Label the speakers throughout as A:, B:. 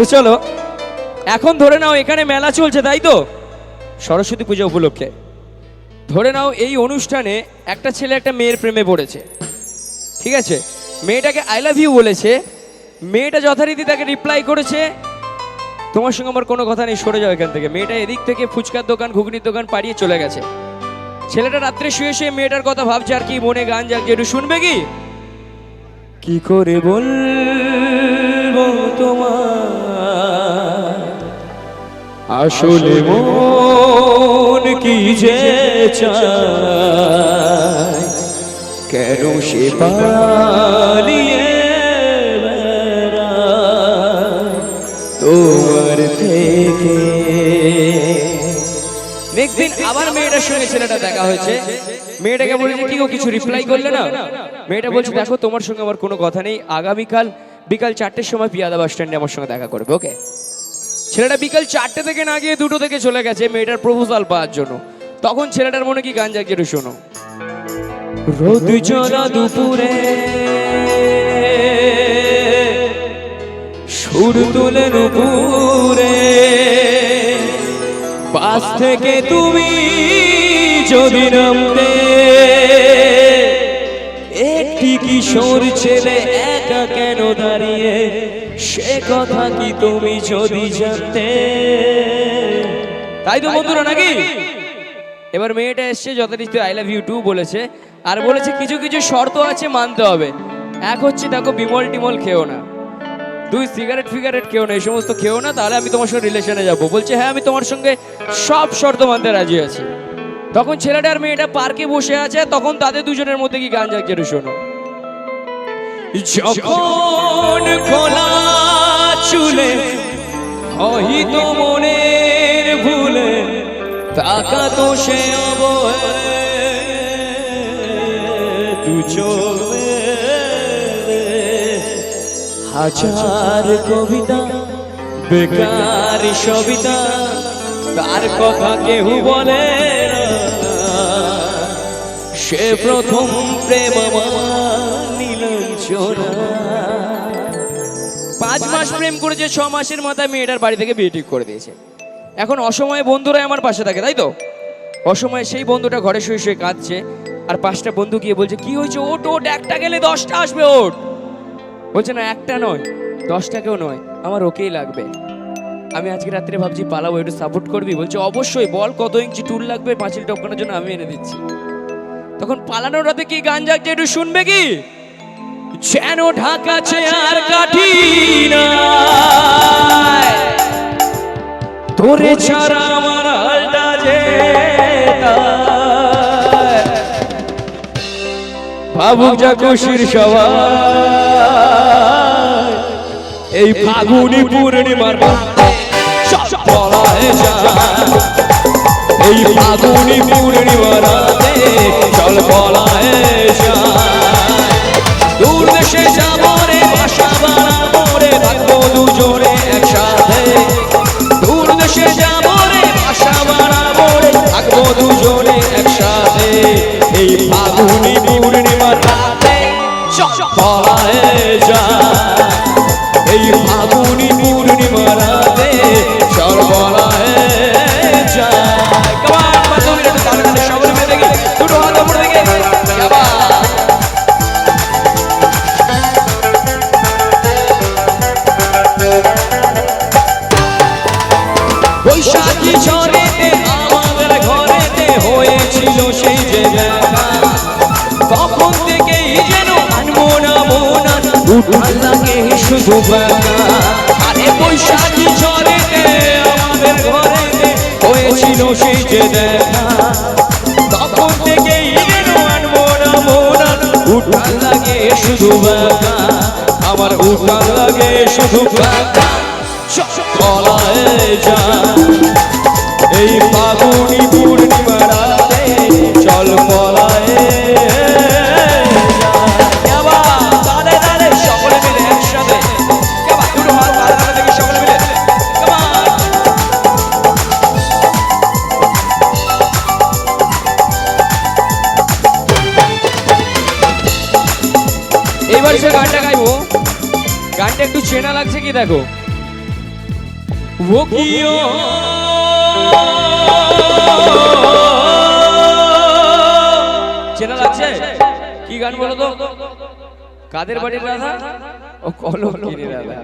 A: তো চলো, এখন ধরে নাও এখানে মেলা চলছে, তাই তো? সরস্বতী পূজা উপলক্ষে। ধরে নাও এই অনুষ্ঠানে একটা ছেলে একটা মেয়ের প্রেমে পড়েছে। ঠিক আছে? মেয়েটাকে আই লাভ ইউ বলেছে। মেয়েটা যথারীতি তাকে রিপ্লাই করেছে। তোমার সঙ্গে আমার কোনো কথা নেই, সরে যাও এখান থেকে। মেয়েটা এদিক থেকে ফুচকার দোকান, ঘুগনির দোকান পাড়িয়ে চলে গেছে। ছেলেটা রাত্রে শুয়ে শুয়ে মেয়েটার কথা ভাবছে, আর কি মনে গান যাচ্ছে একটু শুনবে কি? করে বলব তোমার আসলে মন কি যে চায়? কেন সে পালিয়ে তোমার থেকে দিন আবার মেয়েটার সঙ্গে ছেলেটা দেখা হয়েছে। মেয়েটাকে বলেছে কি কিছু রিপ্লাই করলে না? মেয়েটা বলছে দেখো তোমার সঙ্গে আমার কোনো কথা নেই। আগামীকাল বিকাল চারটের সময় পিয়াদা বাস স্ট্যান্ডে আমার সঙ্গে দেখা করবে ওকে ছেলেটা বিকাল চারটে থেকে না গিয়ে দুটো থেকে চলে গেছে মেয়েটার প্রপোজাল পাওয়ার জন্য। তখন ছেলেটার মনে কি গান একটু শোনো। রোদ চলা দুপুরে সুর তুলে নুপুরে, পাশ থেকে তুমি যদি নামতে, একটি কিশোর ছেলে একা কেন দাঁড়িয়ে সে কথা কি তুমি যদি জানতে? তাই তো বন্ধুরা নাকি? এবার মেয়েটা এসছে যথারীতি আই লাভ ইউ টু বলেছে। আর বলেছে কিছু কিছু শর্ত আছে মানতে হবে। এক হচ্ছে দেখো বিমল টিমল খেও না। দুই সিগারেট ফিগারেট খেও না এই সমস্ত খেও না তাহলে আমি তোমার সঙ্গে রিলেশনে যাব। বলছে হ্যাঁ আমি তোমার সঙ্গে সব শর্ত মানতে রাজি আছি। তখন ছেলেটা আর মেয়েটা পার্কে বসে আছে তখন তাদের দুজনের মধ্যে কি গান যাচ্ছে শোনো। যখন খোলা চুলে হয়তো মনের ভুলে তাকা তো সে হাজার কবিতা বেকার সবিতা তার কথা কেউ বলে সে প্রথম প্রেম আমার। পাঁচ মাস প্রেম করেছে, ছ মাসের মাথায় মেয়েটার বাড়ি থেকে বিয়ে ঠিক করে দিয়েছে। এখন অসময়ে বন্ধুরাই আমার পাশে থাকে, তাই তো? অসময়ে সেই বন্ধুটা ঘরে শুয়ে শুয়ে কাঁদছে, আর পাঁচটা বন্ধু গিয়ে বলছে, কি হয়েছে? ওট ওট একটা গেলে দশটা আসবে ওট বলছে, না, একটা নয়, দশটাকেও নয়, আমার ওকেই লাগবে। আমি আজকে রাত্রে ভাবছি, পালাবো, একটু সাপোর্ট করবি? বলছে, অবশ্যই, বল কত ইঞ্চি টুল লাগবে, পাঁচিল টপকানোর জন্য, আমি এনে দিচ্ছি। তখন পালানোর রাতে কি গান যাচ্ছে একটু শুনবে কি? যেন ঢাকা চেয়ার কাঠি নাই। তোরে ছাড়া আমার হালটা যে। ভাবুক যা খুশির সবাই এই ফাগুনি পূর্ণিমার সব বলায় যায় এই ফাগুনি পূর্ণিমার রাতে একসাথে এই ফাগুনি চল বলায় যায় এই ফাগুনি পূর্ণিমার রাতে চল বলায় যায় Come হয়েছিল সেই যে তখন থেকেই যেন আনব না উঠান লাগে শুধু আরে বৈশাখী ঝড়েতে আমাদের ঘরেতে হয়েছিল সেই যে দেখা তখন থেকেই যেন আনব না মোনা উঠান লাগে শুধু আমার উঠান লাগে শুধু চলায় যা। এই ফাগুনি পূর্ণিমা গানটা একটু চেনা লাগছে কি দেখো? ও কিও চেনা লাগছে? কি গান বলো তো? কাদের বাড়ির রাধা? ও কলম। কিনে রাধা?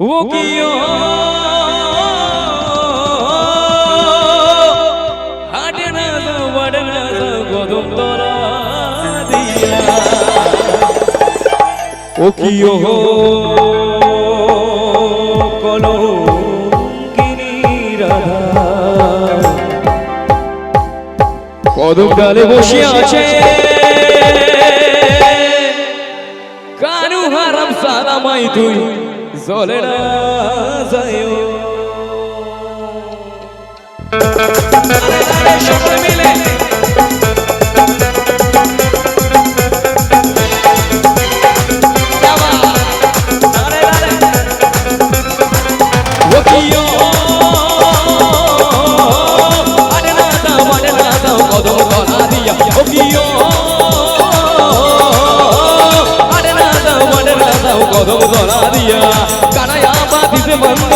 A: ও কিও ও কিও কলম কিনি রাধা। কদম ডালে বসে আছে। কানু হারাম সালামাই তুই জলে না সকলে মিলে দিয়া। ও কিও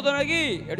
A: জলে না যায়ও পছন্দ তো নাকি